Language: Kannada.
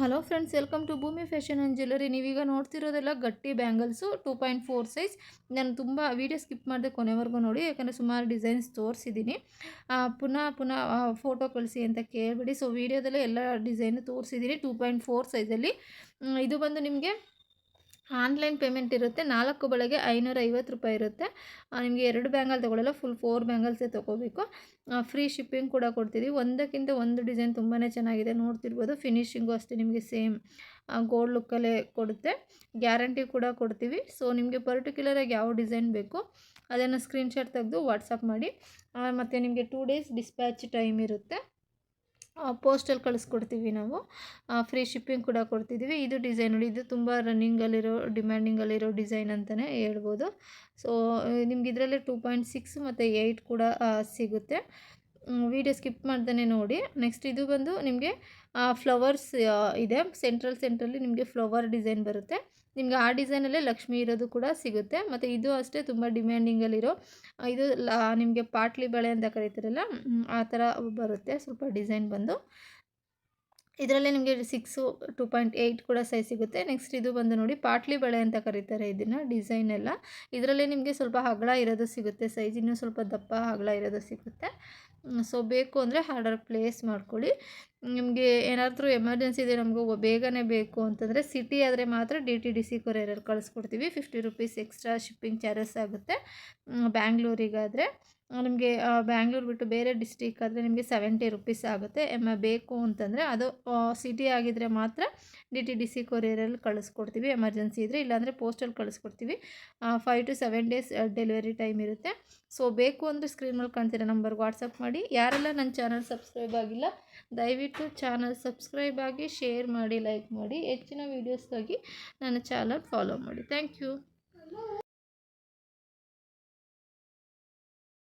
Hello friends welcome to Bhoomi fashion and jewellery ನೀವೀಗ ನೋಡ್ತಿರೋದೆಲ್ಲ ಗಟ್ಟಿ bangles two point four size ನಾನು ತುಂಬ ವೀಡಿಯೋ ಸ್ಕಿಪ್ ಮಾಡಿದೆ ಕೊನೆವರೆಗೂ ನೋಡಿ, ಯಾಕಂದರೆ ಸುಮಾರು ಡಿಸೈನ್ಸ್ ತೋರಿಸಿದ್ದೀನಿ ಪುನಃ ಪುನಃ ಫೋಟೋ ಕಳಿಸಿ ಅಂತ ಕೇಳಬೇಡಿ. ಸೊ ವೀಡಿಯೋದಲ್ಲೇ ಎಲ್ಲ ಡಿಸೈನು ತೋರಿಸಿದ್ದೀನಿ ಟೂ ಪಾಯಿಂಟ್ ಫೋರ್ ಸೈಜಲ್ಲಿ ಇದು ಬಂದು ನಿಮಗೆ ಆನ್ಲೈನ್ ಪೇಮೆಂಟ್ ಇರುತ್ತೆ. ನಾಲ್ಕು ಬಳೆಗೆ ಐನೂರ ಐವತ್ತು ರೂಪಾಯಿ ಇರುತ್ತೆ. ನಿಮಗೆ ಎರಡು ಬ್ಯಾಂಗಲ್ ತೊಗೊಳ್ಳಲ್ಲ ಫುಲ್ ಫೋರ್ ಬ್ಯಾಂಗಲ್ಸೇ ತೊಗೋಬೇಕು. ಫ್ರೀ ಶಿಪ್ಪಿಂಗ್ ಕೂಡ ಕೊಡ್ತೀವಿ. ಒಂದಕ್ಕಿಂತ ಒಂದು ಡಿಸೈನ್ ತುಂಬಾ ಚೆನ್ನಾಗಿದೆ. ನೋಡ್ತಿರ್ಬೋದು. ಫಿನಿಶಿಂಗು ಅಷ್ಟೇ ನಿಮಗೆ ಸೇಮ್ ಗೋಲ್ಡ್ ಲುಕ್ಕಲ್ಲೇ ಕೊಡುತ್ತೆ. ಗ್ಯಾರಂಟಿ ಕೂಡ ಕೊಡ್ತೀವಿ. ಸೊ, ನಿಮಗೆ ಪರ್ಟಿಕ್ಯುಲರಾಗಿ ಯಾವ ಡಿಸೈನ್ ಬೇಕು, ಅದನ್ನು ಸ್ಕ್ರೀನ್ಶಾಟ್ ತೆಗೆದು ವಾಟ್ಸಪ್ ಮಾಡಿ. ಮತ್ತು ನಿಮಗೆ ಟೂ ಡೇಸ್ ಡಿಸ್ಪ್ಯಾಚ್ ಟೈಮ್ ಇರುತ್ತೆ. ಪೋಸ್ಟಲ್ಲಿ ಕಳಿಸ್ಕೊಡ್ತೀವಿ ನಾವು. ಫ್ರೀ ಶಿಪ್ಪಿಂಗ್ ಕೂಡ ಕೊಡ್ತಿದ್ದೀವಿ ಇದು ಡಿಸೈನ್ ನೋಡಿ ಇದು ತುಂಬ ರನ್ನಿಂಗಲ್ಲಿರೋ ಡಿಮ್ಯಾಂಡಿಂಗಲ್ಲಿರೋ ಡಿಸೈನ್ ಅಂತಲೇ ಹೇಳ್ಬೋದು. ಸೊ ನಿಮ್ಗೆ ಇದರಲ್ಲೇ ಟೂ ಪಾಯಿಂಟ್ ಸಿಕ್ಸ್ ಮತ್ತು ಏಯ್ಟ್ ಕೂಡ ಸಿಗುತ್ತೆ. ವಿಡಿಯೋ ಸ್ಕಿಪ್ ಮಾಡ್ದೇ ನೋಡಿ. ನೆಕ್ಸ್ಟ್ ಇದು ಬಂದು ನಿಮಗೆ ಫ್ಲವರ್ಸ್ ಇದೆ. ಸೆಂಟ್ರಲ್ ಸೆಂಟ್ರಲ್ಲಿ ನಿಮಗೆ ಫ್ಲವರ್ ಡಿಸೈನ್ ಬರುತ್ತೆ. ನಿಮಗೆ ಆ ಡಿಸೈನಲ್ಲೇ ಲಕ್ಷ್ಮಿ ಇರೋದು ಕೂಡ ಸಿಗುತ್ತೆ. ಮತ್ತು ಇದು ಅಷ್ಟೇ ತುಂಬ ಡಿಮ್ಯಾಂಡಿಂಗಲ್ಲಿರೋ ಇದು ನಿಮಗೆ ಪಾಟ್ಲಿ ಬಳೆ ಅಂತ ಕರೀತಾರಲ್ಲ ಆ ಥರ ಬರುತ್ತೆ ಸ್ವಲ್ಪ ಡಿಸೈನ್ ಬಂದು. ಇದರಲ್ಲೇ ನಿಮಗೆ ಸಿಕ್ಸು ಟು ಪಾಯಿಂಟ್ ಏಯ್ಟ್ ಕೂಡ ಸೈಜ್ ಸಿಗುತ್ತೆ. ನೆಕ್ಸ್ಟ್ ಇದು ಬಂದು ನೋಡಿ ಪಾಟ್ಲಿ ಬಳೆ ಅಂತ ಕರೀತಾರೆ ಇದನ್ನು ಡಿಸೈನ್ ಎಲ್ಲ. ಇದರಲ್ಲೇ ನಿಮಗೆ ಸ್ವಲ್ಪ ಹಗಳ ಇರೋದು ಸಿಗುತ್ತೆ ಸೈಜ್ ಇನ್ನೂ ಸ್ವಲ್ಪ ದಪ್ಪ ಹಗಳ ಇರೋದು ಸಿಗುತ್ತೆ. ಸೊ, ಬೇಕು ಅಂದರೆ ಆರ್ಡರ್ ಪ್ಲೇಸ್ ಮಾಡ್ಕೊಳ್ಳಿ. ನಿಮಗೆ ಏನಾದರೂ ಎಮರ್ಜೆನ್ಸಿ ಇದೆ ನಮಗೂ ಬೇಗನೆ ಬೇಕು ಅಂತಂದರೆ ಸಿಟಿ ಆದರೆ ಮಾತ್ರ ಡಿ ಟಿ ಡಿ ಸಿ ಕೊರಿಯರಲ್ಲಿ ಕಳಿಸ್ಕೊಡ್ತೀವಿ. Fifty rupees extra shipping charges ಆಗುತ್ತೆ. ಬ್ಯಾಂಗ್ಳೂರಿಗಾದರೆ. ನಿಮಗೆ ಬ್ಯಾಂಗ್ಳೂರು ಬಿಟ್ಟು ಬೇರೆ ಡಿಸ್ಟಿಕ್ ಆದರೆ ನಿಮಗೆ ಸೆವೆಂಟಿ ರುಪೀಸ್ ಆಗುತ್ತೆ. ಎಂ, ಬೇಕು ಅಂತಂದರೆ ಅದು ಸಿಟಿ ಆಗಿದ್ದರೆ ಮಾತ್ರ ಡಿ ಟಿ ಡಿ ಸಿ ಕೊರಿಯರಲ್ಲಿ ಕಳಿಸ್ಕೊಡ್ತೀವಿ. ಎಮರ್ಜೆನ್ಸಿ ಇದ್ದರೆ ಇಲ್ಲಾಂದರೆ ಪೋಸ್ಟಲ್ಲಿ ಕಳಿಸ್ಕೊಡ್ತೀವಿ. Five to seven days delivery time ಇರುತ್ತೆ. ಸೊ ಬೇಕು ಅಂದರೆ ಸ್ಕ್ರೀನ್ ಮೇಲೆ ಕಾಣ್ತಿರೋ ನಂಬರ್ಗೆ ವಾಟ್ಸಪ್ ಮಾಡಿ. ಯಾರೆಲ್ಲ ನನ್ನ ಚಾನಲ್ ಸಬ್ಸ್ಕ್ರೈಬ್ ಆಗಿಲ್ಲ, ದಯವಿಟ್ಟು ಚಾನಲ್ ಸಬ್ಸ್ಕ್ರೈಬ್ ಆಗಿ ಶೇರ್ ಮಾಡಿ ಲೈಕ್ ಮಾಡಿ. ಹೆಚ್ಚಿನ ವೀಡಿಯೋಸ್ಗಾಗಿ ನನ್ನ ಚಾನಲ್ ಫಾಲೋ ಮಾಡಿ. Thank you